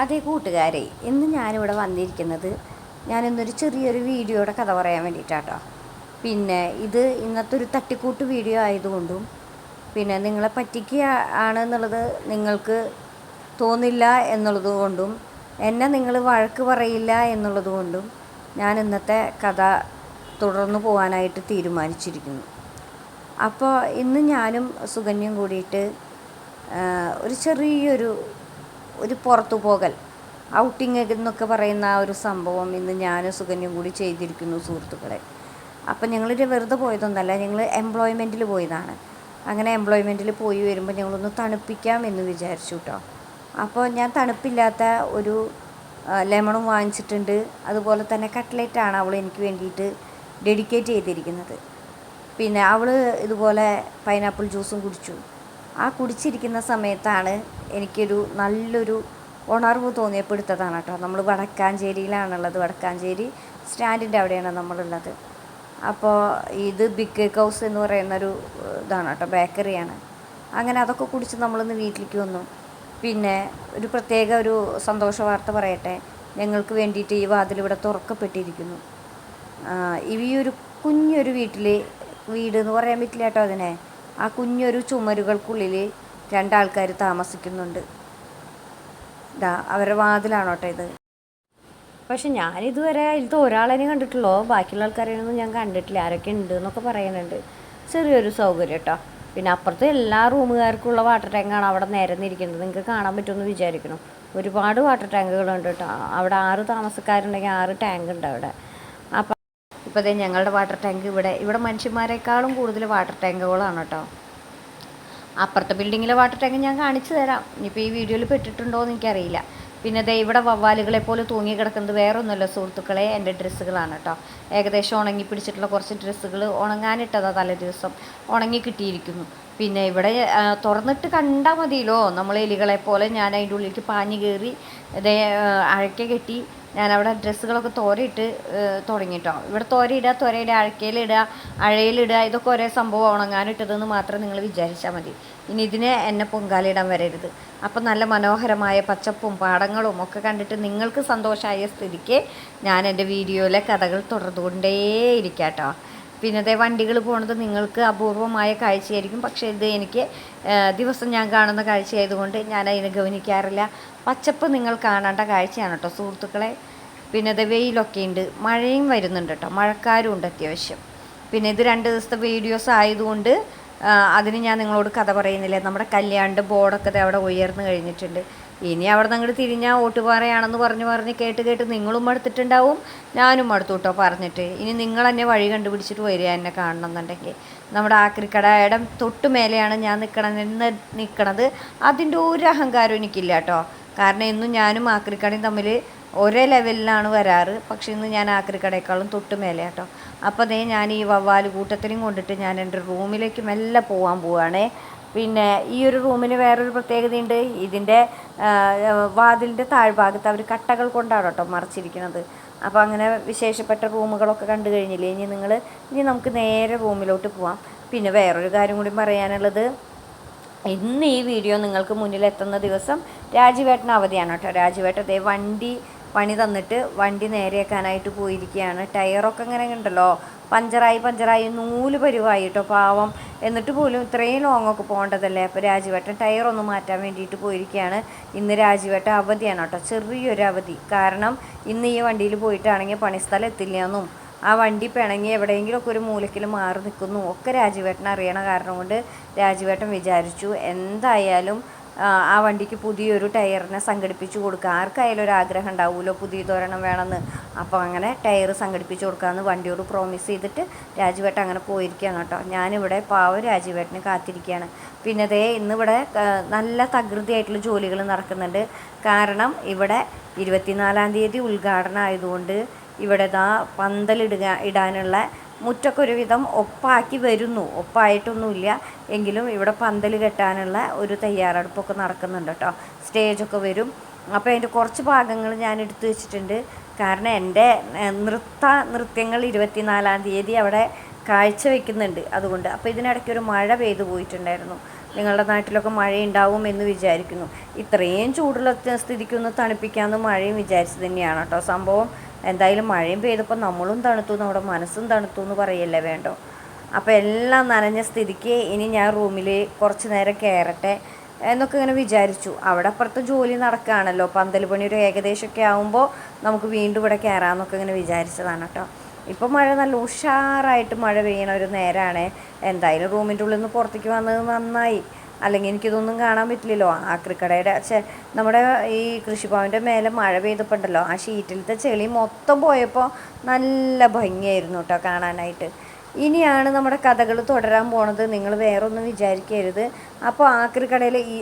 അതേ കൂട്ടുകാരെ ഇന്ന് ഞാനിവിടെ വന്നിരിക്കുന്നത് ഞാനിന്നൊരു ചെറിയൊരു വീഡിയോയുടെ കഥ പറയാൻ വേണ്ടിയിട്ടാട്ടോ. പിന്നെ ഇത് ഇന്നത്തെ ഒരു തട്ടിക്കൂട്ട് വീഡിയോ ആയതുകൊണ്ടും പിന്നെ നിങ്ങളെ പറ്റിക്കുക ആണെന്നുള്ളത് നിങ്ങൾക്ക് തോന്നില്ല എന്നുള്ളത് കൊണ്ടും എന്നെ നിങ്ങൾ വഴക്ക് പറയില്ല എന്നുള്ളത് കൊണ്ടും ഞാൻ ഇന്നത്തെ കഥ തുടർന്നു പോകാനായിട്ട് തീരുമാനിച്ചിരിക്കുന്നു. അപ്പോൾ ഇന്ന് ഞാനും സുഗന്യം കൂടിയിട്ട് ഒരു ചെറിയൊരു ഒരു പുറത്തു പോകൽ. ഔട്ടിങ് എന്നൊക്കെ പറയുന്ന ആ ഒരു സംഭവം ഇന്ന് ഞാനും സുഗന്യം കൂടി ചെയ്തിരിക്കുന്നു സുഹൃത്തുക്കളെ. അപ്പം ഞങ്ങളൊരു വെറുതെ പോയതൊന്നല്ല ഞങ്ങൾ എംപ്ലോയ്മെന്റിൽ പോയതാണ്. അങ്ങനെ എംപ്ലോയ്മെന്റിൽ പോയി വരുമ്പോൾ ഞങ്ങളൊന്ന് തണുപ്പിക്കാം എന്ന് വിചാരിച്ചു കേട്ടോ അപ്പോൾ ഞാൻ തണുപ്പില്ലാത്ത ഒരു ലെമണും വാങ്ങിച്ചിട്ടുണ്ട്. അതുപോലെ തന്നെ കട്ട്ലറ്റാണ് അവൾ എനിക്ക് വേണ്ടിയിട്ട് ഡെഡിക്കേറ്റ് ചെയ്തിരിക്കുന്നത്. പിന്നെ അവൾ ഇതുപോലെ പൈനാപ്പിൾ ജ്യൂസും കുടിച്ചു. ആ കുടിച്ചിരിക്കുന്ന സമയത്താണ് എനിക്കൊരു നല്ലൊരു ഉണർവ് തോന്നിയപ്പെടുത്തതാണ് കേട്ടോ. നമ്മൾ വടക്കാഞ്ചേരിയിലാണുള്ളത്. വടക്കാഞ്ചേരി സ്റ്റാൻഡിന്റെ അവിടെയാണ് നമ്മളുള്ളത്. അപ്പോൾ ഇത് ബിഗ് കേക്ക് ഹൗസ് എന്ന് പറയുന്നൊരു ഇതാണ് കേട്ടോ ബേക്കറിയാണ്. അങ്ങനെ അതൊക്കെ കുടിച്ച് നമ്മളിന്ന് വീട്ടിലേക്ക് വന്നു. പിന്നെ ഒരു പ്രത്യേക ഒരു സന്തോഷ വാർത്ത പറയട്ടെ. ഞങ്ങൾക്ക് വേണ്ടിയിട്ട് ഈ വാതിൽ ഇവിടെ തുറക്കപ്പെട്ടിരിക്കുന്നു. ഈ ഒരു കുഞ്ഞൊരു വീട്ടിൽ വീട് എന്ന് പറയാൻ പറ്റില്ല കേട്ടോ അതിനെ. ആ കുഞ്ഞൊരു ചുമരുകൾക്കുള്ളിൽ രണ്ടാൾക്കാർ താമസിക്കുന്നുണ്ട്. ഇതാ അവരുടെ വാതിലാണ് കേട്ടോ ഇത്? പക്ഷെ ഞാനിതുവരെ ഇതിലത്തെ ഒരാളെന്നെ കണ്ടിട്ടുള്ളൂ? ബാക്കിയുള്ള ആൾക്കാരെയൊന്നും ഞാൻ കണ്ടിട്ടില്ല. ആരൊക്കെ ഉണ്ട് എന്നൊക്കെ പറയുന്നുണ്ട്. ചെറിയൊരു സൗകര്യം കേട്ടോ പിന്നെ അപ്പുറത്തെ എല്ലാ റൂമുകാർക്കുള്ള വാട്ടർ ടാങ്കാണ് അവിടെ നിരന്നിരിക്കുന്നത്. നിങ്ങൾക്ക് കാണാൻ പറ്റുമെന്ന് വിചാരിക്കണം ഒരുപാട് വാട്ടർ ടാങ്കുകളുണ്ട് കേട്ടോ അവിടെ ആറ് താമസക്കാരുണ്ടെങ്കിൽ ആറ് ടാങ്ക് ഉണ്ട് അവിടെ. ഇപ്പോൾ ഇതേ ഞങ്ങളുടെ വാട്ടർ ടാങ്ക് ഇവിടെ ഇവിടെ മനുഷ്യന്മാരെക്കാളും കൂടുതൽ വാട്ടർ ടാങ്കുകളാണ് കേട്ടോ അപ്പുറത്തെ ബിൽഡിങ്ങിലെ വാട്ടർ ടാങ്ക് ഞാൻ കാണിച്ചു തരാം. ഇനിയിപ്പോൾ ഈ വീഡിയോയിൽ പെട്ടിട്ടുണ്ടോ എന്ന് എനിക്കറിയില്ല. പിന്നെ ദേ ഇവിടെ വവ്വാലുകളെ പോലെ തൂങ്ങി കിടക്കുന്നത് വേറെ ഒന്നുമല്ല സുഹൃത്തുക്കളെ എന്റെ ഡ്രസ്സുകളാണ് കേട്ടോ ഏകദേശം ഉണങ്ങി പിടിച്ചിട്ടുള്ള കുറച്ച് ഡ്രസ്സുകൾ ഉണങ്ങാനിട്ടതാ തലേ ദിവസം. ഉണങ്ങി കിട്ടിയിരിക്കുന്നു. പിന്നെ ഇവിടെ തുറന്നിട്ട് കണ്ടാൽ മതിയല്ലോ. നമ്മൾ എലികളെ പോലെ ഞാൻ അതിന്റെ ഉള്ളിലേക്ക് പാഞ്ഞ് കയറി ഇതേ അഴക്ക കെട്ടി ഞാനവിടെ ഡ്രസ്സുകളൊക്കെ തോരയിട്ട് തുടങ്ങിട്ടോ. ഇവിടെ തോരയിടുക തോരയിടുക അഴക്കയിലിടുക അഴയിലിടുക ഇതൊക്കെ ഒരേ സംഭവം ഉണങ്ങാനിട്ടതെന്ന് മാത്രം നിങ്ങൾ വിചാരിച്ചാൽ മതി. ഇനി ഇതിനെ എന്നെ പൊങ്കാലിടാൻ വരരുത്. അപ്പം നല്ല മനോഹരമായ പച്ചപ്പും പാടങ്ങളും ഒക്കെ കണ്ടിട്ട് നിങ്ങൾക്ക് സന്തോഷമായ സ്ഥിതിക്ക് ഞാൻ എന്റെ വീഡിയോയിലെ കഥകൾ തുടർന്നുകൊണ്ടേയിരിക്കാം ഇരിക്കാട്ടോ പിന്നെ അതേ വണ്ടികൾ പോണത് നിങ്ങൾക്ക് അപൂർവമായ കാഴ്ചയായിരിക്കും. പക്ഷേ ഇത് എനിക്ക് ദിവസം ഞാൻ കാണുന്ന കാഴ്ചയായതുകൊണ്ട് ഞാൻ അതിനെ ഗവനിക്കാറില്ല പച്ചപ്പ് നിങ്ങൾ കാണേണ്ട കാഴ്ചയാണ് കേട്ടോ സുഹൃത്തുക്കളെ. പിന്നെ അത് വെയിലൊക്കെ ഉണ്ട്. മഴയും വരുന്നുണ്ട് കേട്ടോ. മഴക്കാരും ഉണ്ട് അത്യാവശ്യം. പിന്നെ ഇത് രണ്ട് ദിവസത്തെ വീഡിയോസ് ആയതുകൊണ്ട് അതിന് ഞാൻ നിങ്ങളോട് കഥ പറയുന്നില്ല. നമ്മുടെ കല്യാണിന്റെ ബോർഡൊക്കെ അവിടെ ഉയർന്നു കഴിഞ്ഞിട്ടുണ്ട്. ഇനി അവിടെ അങ്ങോട്ട് തിരിഞ്ഞാൽ ഓട്ടുപാറയാണെന്ന് പറഞ്ഞ് പറഞ്ഞ് കേട്ട് കേട്ട് നിങ്ങളും മടുത്തിട്ടുണ്ടാവും ഞാനും മടുത്തു കേട്ടോ പറഞ്ഞിട്ട്. ഇനി നിങ്ങൾ തന്നെ വഴി കണ്ടുപിടിച്ചിട്ട് വരിക എന്നെ കാണണം എന്നുണ്ടെങ്കിൽ നമ്മുടെ ആക്രിക്കടയുടെ തൊട്ട് മേലെയാണ് ഞാൻ നിൽക്കണമെന്ന് നിൽക്കണത് അതിന്റെ ഒരു അഹങ്കാരം എനിക്കില്ല കേട്ടോ. കാരണം ഇന്നും ഞാനും ആക്രിക്കടയും തമ്മിൽ ഒരേ ലെവലിലാണ് വരാറ്. പക്ഷേ ഇന്ന് ഞാൻ ആക്രിക്കടയേക്കാളും തൊട്ട് മേലെ കേട്ടോ. അപ്പോൾ അതേ ഞാൻ ഈ വവ്വാൽ കൂട്ടത്തിനും കൊണ്ടിട്ട് ഞാൻ എന്റെ റൂമിലേക്ക് മെല്ലെ പോകാൻ പോവുകയാണേ പിന്നെ ഈ ഒരു റൂമിന് വേറൊരു പ്രത്യേകതയുണ്ട്. ഇതിന്റെ വാതിലിന്റെ താഴ്ഭാഗത്ത് അവർ കട്ടകൾ കൊണ്ടാണ് കേട്ടോ മറച്ചിരിക്കുന്നത്. അപ്പോൾ അങ്ങനെ വിശേഷപ്പെട്ട റൂമുകളൊക്കെ കണ്ടു കഴിഞ്ഞില്ലേ? ഇനി നിങ്ങൾ ഇനി നമുക്ക് നേരെ റൂമിലോട്ട് പോവാം. പിന്നെ വേറൊരു കാര്യം കൂടി പറയാനുള്ളത് ഇന്ന് ഈ വീഡിയോ നിങ്ങൾക്ക് മുന്നിൽ എത്തുന്ന ദിവസം രാജുവേട്ടൻ അവധിയാണ് കേട്ടോ. രാജുവേട്ട ദേ വണ്ടി പണി തന്നിട്ട് വണ്ടി നേരെയാക്കാനായിട്ട് പോയിരിക്കുകയാണ്. ടയറൊക്കെ ഇങ്ങനെ ഉണ്ടല്ലോ. പഞ്ചറായി പഞ്ചറായി നൂൽ പരുവായിട്ടോ പാവം. എന്നിട്ട് പോലും ഇത്രയും ലോങ്ങൊക്കെ പോകേണ്ടതല്ലേ? അപ്പോൾ രാജുവേട്ടൻ ടയറൊന്ന് മാറ്റാൻ വേണ്ടിയിട്ട് പോയിരിക്കുകയാണ്. ഇന്ന് രാജുവേട്ടൻ അവധിയാണ് കേട്ടോ. ചെറിയൊരു അവധി. കാരണം ഇന്ന് ഈ വണ്ടിയിൽ പോയിട്ടാണെങ്കിൽ പണിസ്ഥലം എത്തില്ല എന്നും ആ വണ്ടി പിണങ്ങി എവിടെയെങ്കിലുമൊക്കെ ഒരു മൂലക്കിൽ മാറി നിൽക്കുന്നു. ഒക്കെ രാജുവേട്ടൻ അറിയണ കാരണം കൊണ്ട് രാജുവേട്ടൻ വിചാരിച്ചു എന്തായാലും ആ, വണ്ടിക്ക് പുതിയൊരു ടയറിനെ സംഘടിപ്പിച്ചു കൊടുക്കുക ആർക്കായാലും ഒരു ആഗ്രഹം ഉണ്ടാവുമല്ലോ പുതിയതൊരെണ്ണം വേണമെന്ന്. അപ്പോൾ അങ്ങനെ ടയർ സംഘടിപ്പിച്ചു കൊടുക്കാമെന്ന് വണ്ടിയോട് പ്രോമിസ് ചെയ്തിട്ട് രാജുവേട്ടൻ അങ്ങനെ പോയിരിക്കുകയാണ് കേട്ടോ. ഞാനിവിടെ പാവം രാജുവേട്ടന് കാത്തിരിക്കുകയാണ്. പിന്നെ അതേ ഇന്നിവിടെ നല്ല തകൃതിയായിട്ടുള്ള ജോലികൾ നടക്കുന്നുണ്ട്. കാരണം ഇവിടെ ഇരുപത്തിനാലാം തീയതി ഉദ്ഘാടനം ആയതുകൊണ്ട് ഇവിടെ ദാ പന്തലിടുക ഇടാനുള്ള മുറ്റൊക്കെ ഒരുവിധം ഒപ്പാക്കി വരുന്നു. ഒപ്പായിട്ടൊന്നുമില്ല. എങ്കിലും ഇവിടെ പന്തൽ കെട്ടാനുള്ള ഒരു തയ്യാറെടുപ്പൊക്കെ നടക്കുന്നുണ്ട് കേട്ടോ. സ്റ്റേജൊക്കെ വരും. അപ്പോൾ അതിന്റെ കുറച്ച് ഭാഗങ്ങൾ ഞാൻ എടുത്തു വെച്ചിട്ടുണ്ട്. കാരണം എന്റെ നൃത്ത നൃത്യങ്ങൾ ഇരുപത്തിനാലാം തീയതി അവിടെ കാഴ്ച വയ്ക്കുന്നുണ്ട് അതുകൊണ്ട്. അപ്പോൾ ഇതിനിടയ്ക്ക് ഒരു മഴ പെയ്തു പോയിട്ടുണ്ടായിരുന്നു. നിങ്ങളുടെ നാട്ടിലൊക്കെ മഴയുണ്ടാവും എന്ന് വിചാരിക്കുന്നു. ഇത്രയും ചൂടുള്ള സ്ഥിതിക്കൊന്ന് തണുപ്പിക്കാമെന്ന് മഴയും വിചാരിച്ചു തന്നെയാണ് കേട്ടോ. സംഭവം എന്തായാലും മഴയും പെയ്തപ്പോൾ നമ്മളും തണുത്തു നമ്മുടെ മനസ്സും തണുത്തു എന്ന് പറയല്ലേ വേണ്ടോ? അപ്പോൾ എല്ലാം നനഞ്ഞ സ്ഥിതിക്ക് ഇനി ഞാൻ റൂമിൽ കുറച്ച് നേരം കയറട്ടെ എന്നൊക്കെ ഇങ്ങനെ വിചാരിച്ചു. അവിടെ അപ്പുറത്ത് ജോലി നടക്കുകയാണല്ലോ. പന്തൽ പണി ഒരു ഏകദേശമൊക്കെ ആകുമ്പോൾ നമുക്ക് വീണ്ടും ഇവിടെ കയറാമെന്നൊക്കെ ഇങ്ങനെ വിചാരിച്ചതാണ് കേട്ടോ. ഇപ്പോൾ മഴ നല്ല ഉഷാറായിട്ട് മഴ പെയ്യണ ഒരു നേരമാണ് എന്തായാലും റൂമിന്റെ ഉള്ളിൽ നിന്ന് പുറത്തേക്ക് വന്നത് നന്നായി. അല്ലെങ്കിൽ എനിക്കിതൊന്നും കാണാൻ പറ്റില്ലല്ലോ. ആക്രിക്കടയുടെ ചെ നമ്മുടെ ഈ കൃഷിഭവന്റെ മേലെ മഴ പെയ്തപ്പോണ്ടല്ലോ. ആ ഷീറ്റിലത്തെ ചെളി മൊത്തം പോയപ്പോൾ നല്ല ഭംഗിയായിരുന്നു കേട്ടോ കാണാനായിട്ട്. ഇനിയാണ് നമ്മുടെ കഥകൾ തുടരാൻ പോണത്. നിങ്ങൾ വേറൊന്നും വിചാരിക്കരുത്. അപ്പോൾ ആക്രിക്കടയിൽ ഈ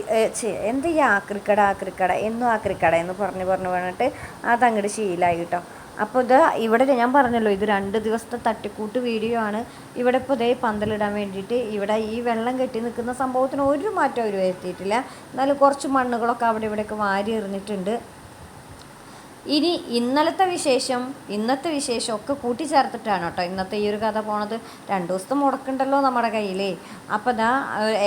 എന്താ ഈ ആക്രിക്കട ആക്രിക്കട എന്നും ആക്രിക്കട എന്ന് പറഞ്ഞ് പറഞ്ഞ് പറഞ്ഞിട്ട് അതങ്ങോട്ട് ശീലമായി കേട്ടോ. അപ്പോൾ ഇത് ഇവിടെ ഞാൻ പറഞ്ഞല്ലോ ഇത് രണ്ട് ദിവസത്തെ തട്ടിക്കൂട്ട് വീഡിയോ ആണ്. ഇവിടെ ഇപ്പോൾ ഇതേ പന്തലിടാൻ വേണ്ടിയിട്ട് ഇവിടെ ഈ വെള്ളം കെട്ടി നിൽക്കുന്ന സംഭവത്തിന് ഒരു മാറ്റം അവർ വരുത്തിയിട്ടില്ല എന്നാലും കുറച്ച് മണ്ണുകളൊക്കെ അവിടെ ഇവിടെയൊക്കെ വാരി എറിഞ്ഞിട്ടുണ്ട്. ഇനി ഇന്നലത്തെ വിശേഷം ഇന്നത്തെ വിശേഷം ഒക്കെ കൂട്ടിച്ചേർത്തിട്ടാണ് കേട്ടോ ഇന്നത്തെ ഈ ഒരു കഥ പോണത്. രണ്ട് ദിവസത്തെ മുടക്കുണ്ടല്ലോ നമ്മുടെ കയ്യിൽ അപ്പോൾ ഇതാ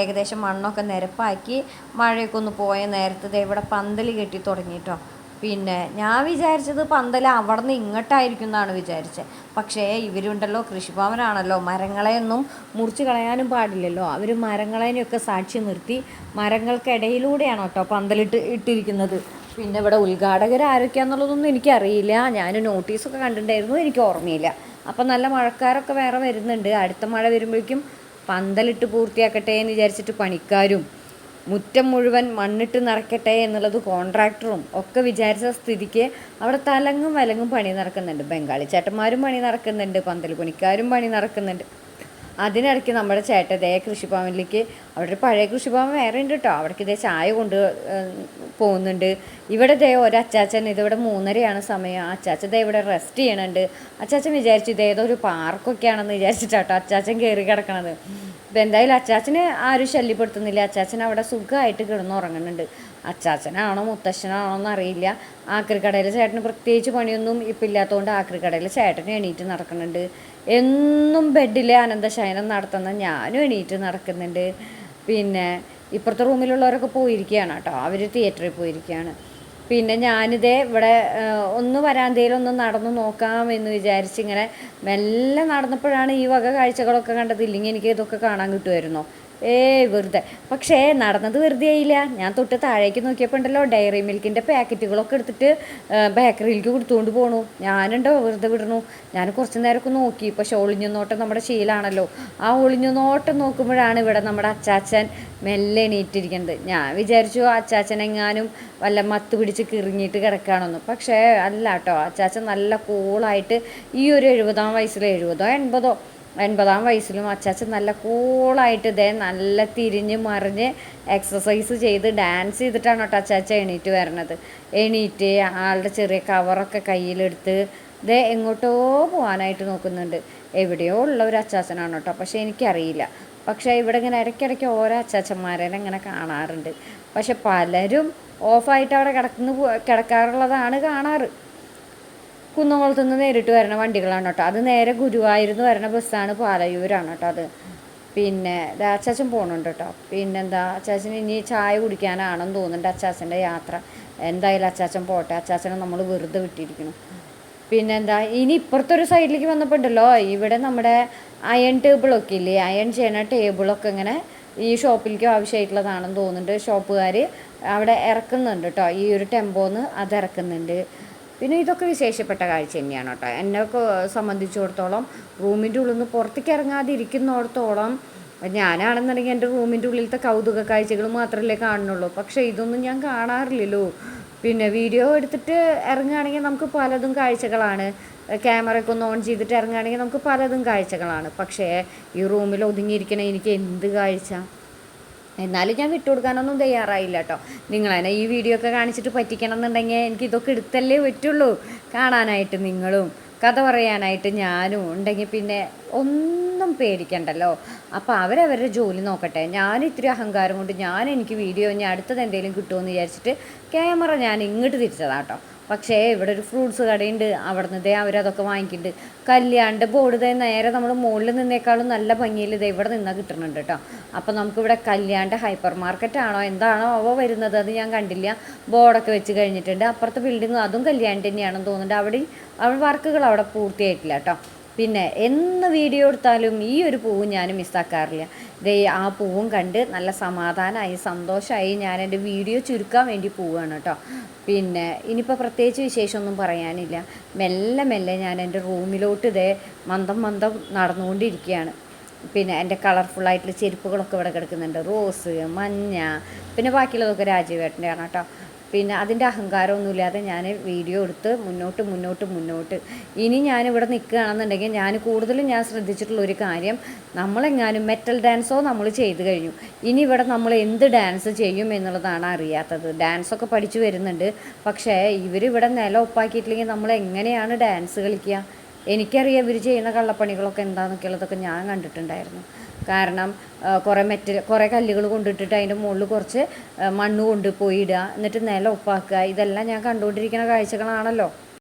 ഏകദേശം മണ്ണൊക്കെ നിരപ്പാക്കി മഴയൊക്കെ ഒന്ന് പോയ നേരത്തെ ഇവിടെ പന്തൽ കെട്ടി തുടങ്ങി കേട്ടോ. പിന്നെ ഞാൻ വിചാരിച്ചത് പന്തൽ അവിടെ നിന്ന് ഇങ്ങോട്ടായിരിക്കും എന്നാണ് വിചാരിച്ചത് പക്ഷേ ഇവരുണ്ടല്ലോ കൃഷിഭവനാണല്ലോ. മരങ്ങളെയൊന്നും മുറിച്ച് കളയാനും പാടില്ലല്ലോ. അവർ മരങ്ങളെയൊക്കെ സാക്ഷി നിർത്തി മരങ്ങൾക്കിടയിലൂടെയാണ് കേട്ടോ പന്തലിട്ട് ഇട്ടിരിക്കുന്നത്. പിന്നെ ഇവിടെ ഉദ്ഘാടകർ ആരൊക്കെയാണെന്നുള്ളതൊന്നും എനിക്കറിയില്ല. ഞാൻ നോട്ടീസൊക്കെ കണ്ടിട്ടുണ്ടായിരുന്നു എനിക്ക് ഓർമ്മയില്ല. അപ്പം നല്ല മഴക്കാരൊക്കെ വേറെ വരുന്നുണ്ട്. അടുത്ത മഴ വരുമ്പോഴേക്കും പന്തലിട്ട് പൂർത്തിയാക്കട്ടെ എന്ന് വിചാരിച്ചിട്ട് പണിക്കാരും മുറ്റം മുഴുവൻ മണ്ണിട്ട് നിറയ്ക്കട്ടെ എന്നുള്ളത് കോൺട്രാക്ടറും ഒക്കെ വിചാരിച്ച സ്ഥിതിക്ക് അവിടെ തലങ്ങും വലങ്ങും പണി നടക്കുന്നുണ്ട്. ബംഗാളി ചേട്ടന്മാരും പണി നടക്കുന്നുണ്ട് പന്തൽ പണിക്കാരും പണി നടക്കുന്നുണ്ട്. അതിനിടയ്ക്ക് നമ്മുടെ ചേട്ടൻ ഇതേ കൃഷിഭവനിലേക്ക് അവിടെ ഒരു പഴയ കൃഷിഭവൻ വേറെ ഉണ്ട് കേട്ടോ അവിടേക്ക് ഇതേ ചായ കൊണ്ട് പോകുന്നുണ്ട്. ഇവിടെ ദേ ഒരു അച്ചാച്ചൻ ഇതിവിടെ മൂന്നരയാണ് സമയം. അച്ചാച്ചൻ ദേ ഇവിടെ റെസ്റ്റ് ചെയ്യണുണ്ട്. അച്ചാച്ചൻ വിചാരിച്ചു ഇതേതോ ഒരു പാർക്കൊക്കെയാണെന്ന് വിചാരിച്ചിട്ടാട്ടോ അച്ചാച്ചൻ കയറി കിടക്കണത്. ഇപ്പം എന്തായാലും അച്ചാച്ചന് ആരും ശല്യപ്പെടുത്തുന്നില്ല. അച്ചാച്ചൻ അവിടെ സുഖമായിട്ട് കിടന്നുറങ്ങുന്നുണ്ട് അച്ചാച്ചനാണോ മുത്തശ്ശനാണോ എന്നറിയില്ല. ആക്രിക്കടയിൽ ചേട്ടന് പ്രത്യേകിച്ച് പണിയൊന്നും ഇപ്പം ഇല്ലാത്തതുകൊണ്ട് ആക്രിക്കടയിൽ ചേട്ടൻ എണീറ്റ് നടക്കുന്നുണ്ട്. എന്നും ബെഡിലെ അനന്തശയനം നടത്തുന്ന ഞാനും എണീറ്റ് നടക്കുന്നുണ്ട്. പിന്നെ ഇപ്പുറത്തെ റൂമിലുള്ളവരൊക്കെ പോയിരിക്കുകയാണ് കേട്ടോ. അവർ തിയേറ്ററിൽ പോയിരിക്കുകയാണ്. പിന്നെ ഞാനിതേ ഇവിടെ ഒന്ന് വരാന്തയിൽ ഒന്ന് നടന്നു നോക്കാം എന്ന് വിചാരിച്ച് ഇങ്ങനെ മെല്ലെ നടന്നപ്പോഴാണ് ഈ വക കാഴ്ചകളൊക്കെ കണ്ടത്. ഇല്ലെങ്കിൽ എനിക്ക് ഇതൊക്കെ കാണാൻ കിട്ടുമായിരുന്നോ? ഏയ് വെറുതെ. പക്ഷേ നടന്നത് വെറുതെ ആയില്ല. ഞാൻ തൊട്ട് താഴേക്ക് നോക്കിയപ്പോൾ ഉണ്ടല്ലോ ഡയറി മിൽക്കിന്റെ പാക്കറ്റുകളൊക്കെ എടുത്തിട്ട് ബേക്കറിയിലേക്ക് കൊടുത്തുകൊണ്ട് പോണു. ഞാനുണ്ടോ വെറുതെ വിടണു. ഞാൻ കുറച്ച് നേരമൊക്കെ നോക്കി. പക്ഷെ ഒളിഞ്ഞു നോട്ടം നമ്മുടെ ശീലാണല്ലോ. ആ ഒളിഞ്ഞു നോട്ടം നോക്കുമ്പോഴാണ് ഇവിടെ നമ്മുടെ അച്ചാച്ചൻ മെല്ലെ എണീറ്റിരിക്കുന്നത്. ഞാൻ വിചാരിച്ചു അച്ചാച്ചൻ എങ്ങാനും വല്ല മത്ത് പിടിച്ച് കിറിഞ്ഞിട്ട് കിടക്കുകയാണെന്ന് പക്ഷേ അല്ല കേട്ടോ അച്ചാച്ചൻ നല്ല കൂളായിട്ട് ഈ ഒരു എഴുപതാം വയസ്സിൽ എഴുപതോ എൺപതോ എൺപതാം വയസ്സിലും അച്ചാച്ചൻ നല്ല കൂളായിട്ട് ഇതേ നല്ല തിരിഞ്ഞ് മറിഞ്ഞ് എക്സസൈസ് ചെയ്ത് ഡാൻസ് ചെയ്തിട്ടാണ് കേട്ടോ അച്ചാച്ച എണീറ്റ് വരണത്. എണീറ്റ് ആളുടെ ചെറിയ കവറൊക്കെ കയ്യിലെടുത്ത് ഇതേ എങ്ങോട്ടോ പോകാനായിട്ട് നോക്കുന്നുണ്ട്. എവിടെയോ ഉള്ള ഒരു അച്ചാച്ചനാണ് കേട്ടോ പക്ഷേ എനിക്കറിയില്ല. പക്ഷേ ഇവിടെ ഇങ്ങനെ ഇടയ്ക്കിടയ്ക്ക് ഓരോ അച്ചാച്ചന്മാരെ ഇങ്ങനെ കാണാറുണ്ട്. പക്ഷെ പലരും ഓഫായിട്ട് അവിടെ കിടക്കുന്ന കിടക്കാറുള്ളതാണ് കാണാറ്. കുന്നംകുളത്ത് നിന്ന് നേരിട്ട് വരുന്ന വണ്ടികളാണ് കേട്ടോ. അത് നേരെ ഗുരുവായൂർന്ന് വരുന്ന ബസ്സാണ് പാലയൂരാണ് കേട്ടോ അത്. പിന്നെ അച്ചാച്ചൻ പോകുന്നുണ്ട് കേട്ടോ. പിന്നെന്താ അച്ചാച്ചൻ ഇനി ചായ കുടിക്കാനാണെന്ന് തോന്നുന്നുണ്ട് അച്ചാച്ചന്റെ യാത്ര. എന്തായാലും അച്ചാച്ചൻ പോട്ടെ. അച്ചാച്ചനെ നമ്മൾ വെറുതെ വിട്ടിരിക്കണം പിന്നെന്താ ഇനി ഇപ്പുറത്തൊരു സൈഡിലേക്ക് വന്നപ്പോൾ ഉണ്ടല്ലോ ഇവിടെ നമ്മുടെ അയൺ ടേബിളൊക്കെ ഇല്ലേ അയൺ ചെയ്യണ ടേബിളൊക്കെ ഇങ്ങനെ ഈ ഷോപ്പിലേക്ക് ആവശ്യമായിട്ടുള്ളതാണെന്ന് തോന്നുന്നുണ്ട് ഷോപ്പുകാർ അവിടെ ഇറക്കുന്നുണ്ട് കേട്ടോ. ഈ ഒരു ടെമ്പോന്ന് അത് ഇറക്കുന്നുണ്ട്. പിന്നെ ഇതൊക്കെ വിശേഷപ്പെട്ട കാഴ്ച തന്നെയാണ് കേട്ടോ. എന്നെ സംബന്ധിച്ചിടത്തോളം റൂമിന്റെ ഉള്ളിൽ നിന്ന് പുറത്തേക്ക് ഇറങ്ങാതിരിക്കുന്നിടത്തോളം ഞാനാണെന്നുണ്ടെങ്കിൽ എന്റെ റൂമിന്റെ ഉള്ളിലത്തെ കൗതുക കാഴ്ചകൾ മാത്രമല്ലേ കാണുന്നുള്ളൂ. പക്ഷേ ഇതൊന്നും ഞാൻ കാണാറില്ലല്ലോ. പിന്നെ വീഡിയോ എടുത്തിട്ട് ഇറങ്ങുകയാണെങ്കിൽ നമുക്ക് പലതും കാഴ്ചകളാണ്. ക്യാമറയൊക്കെ ഒന്ന് ഓൺ ചെയ്തിട്ട് ഇറങ്ങുകയാണെങ്കിൽ നമുക്ക് പലതും കാഴ്ചകളാണ്. പക്ഷേ ഈ റൂമിൽ ഒതുങ്ങിയിരിക്കണ എനിക്ക് എന്ത് കാഴ്ച? എന്നാലും ഞാൻ വിട്ടുകൊടുക്കാനൊന്നും തയ്യാറായില്ല കേട്ടോ. നിങ്ങളെന്നെ ഈ വീഡിയോ ഒക്കെ കാണിച്ചിട്ട് പറ്റിക്കണം എന്നുണ്ടെങ്കിൽ എനിക്ക് ഇതൊക്കെ എടുത്തല്ലേ പറ്റുള്ളൂ. കാണാനായിട്ട് നിങ്ങളും കഥ പറയാനായിട്ട് ഞാനും ഉണ്ടെങ്കിൽ പിന്നെ ഒന്നും പേടിക്കണ്ടല്ലോ. അപ്പോൾ അവരവരുടെ ജോലി നോക്കട്ടെ. ഞാൻ ഇത്തിരി അഹങ്കാരം കൊണ്ട് ഞാൻ എനിക്ക് വീഡിയോ ഇനി അടുത്തത് എന്തെങ്കിലും കിട്ടുമെന്ന് വിചാരിച്ചിട്ട് ക്യാമറ ഞാൻ ഇങ്ങോട്ട് തിരിച്ചതാട്ടോ പക്ഷേ ഇവിടെ ഒരു ഫ്രൂട്ട്സ് കടയുണ്ട്. അവിടെ ദേ അവരതൊക്കെ വാങ്ങിക്കുന്നുണ്ട് കല്യാണിന്റെ ബോർഡ് ദേ നേരെ നമ്മൾ മുകളിൽ നിന്നേക്കാളും നല്ല ഭംഗിയിൽ ഇത് ഇവിടെ നിന്നാൽ കിട്ടുന്നുണ്ട് കേട്ടോ അപ്പോൾ നമുക്കിവിടെ കല്യാണിന്റെ ഹൈപ്പർ മാർക്കറ്റ് ആണോ? എന്താണോ അവ വരുന്നത് അത് ഞാൻ കണ്ടില്ല. ബോർഡൊക്കെ വെച്ച് കഴിഞ്ഞിട്ടുണ്ട്. അപ്പുറത്തെ ബിൽഡിംഗ് അതും കല്യാണി തന്നെയാണെന്ന് തോന്നുന്നുണ്ട്. അവിടെ അവിടെ വർക്കുകൾ അവിടെ പൂർത്തിയായിട്ടില്ല കേട്ടോ പിന്നെ എന്ന് വീഡിയോ എടുത്താലും ഈ ഒരു പൂവ് ഞാൻ മിസ്സാക്കാറില്ല ദേ ആ പൂവും കണ്ട് നല്ല സമാധാനമായി സന്തോഷമായി ഞാൻ എന്റെ വീഡിയോ ചുരുക്കാൻ വേണ്ടി പോവുകയാണ് കേട്ടോ പിന്നെ ഇനിയിപ്പോൾ പ്രത്യേകിച്ച് വിശേഷമൊന്നും പറയാനില്ല. മെല്ലെ മെല്ലെ ഞാൻ എന്റെ റൂമിലോട്ട് ഇതേ മന്ദം മന്ദം നടന്നുകൊണ്ടിരിക്കുകയാണ്. പിന്നെ എന്റെ കളർഫുള്ളായിട്ടുള്ള ചെരുപ്പുകളൊക്കെ ഇവിടെ കിടക്കുന്നുണ്ട്. റോസ് മഞ്ഞ പിന്നെ ബാക്കിയുള്ളതൊക്കെ രാജീവേട്ടന്റെയാണ് കേട്ടോ പിന്നെ അതിന്റെ അഹങ്കാരമൊന്നുമില്ലാതെ ഞാൻ വീഡിയോ എടുത്ത് മുന്നോട്ട് മുന്നോട്ട് മുന്നോട്ട്. ഇനി ഞാൻ ഇവിടെ നിൽക്കുകയാണെന്നുണ്ടെങ്കിൽ ഞാൻ കൂടുതലും ഞാൻ ശ്രദ്ധിച്ചിട്ടുള്ള ഒരു കാര്യം നമ്മളെങ്ങാനും മെറ്റൽ ഡാൻസോ നമ്മൾ ചെയ്ത് കഴിഞ്ഞു. ഇനി ഇവിടെ നമ്മൾ എന്ത് ഡാൻസ് ചെയ്യും എന്നുള്ളതാണ് അറിയാത്തത്. ഡാൻസൊക്കെ പഠിച്ചു വരുന്നുണ്ട്. പക്ഷേ ഇവരിവിടെ നില ഒപ്പാക്കിയിട്ടില്ലെങ്കിൽ നമ്മൾ എങ്ങനെയാണ് ഡാൻസ് കളിക്കുക? എനിക്കറിയാം ഇവർ ചെയ്യുന്ന കള്ളപ്പണികളൊക്കെ എന്താണെന്നൊക്കെ ഉള്ളതൊക്കെ ഞാൻ കണ്ടിട്ടുണ്ടായിരുന്നു. കാരണം കുറേ മെറ്റൽ കുറേ കല്ലുകൾ കൊണ്ടിട്ടിട്ട് അതിന്റെ മുകളിൽ കുറച്ച് മണ്ണ് കൊണ്ടുപോയി ഇടുക. എന്നിട്ട് നിലം ഒപ്പാക്കുക ഇതെല്ലാം ഞാൻ കണ്ടുകൊണ്ടിരിക്കുന്ന കാഴ്ചകളാണല്ലോ.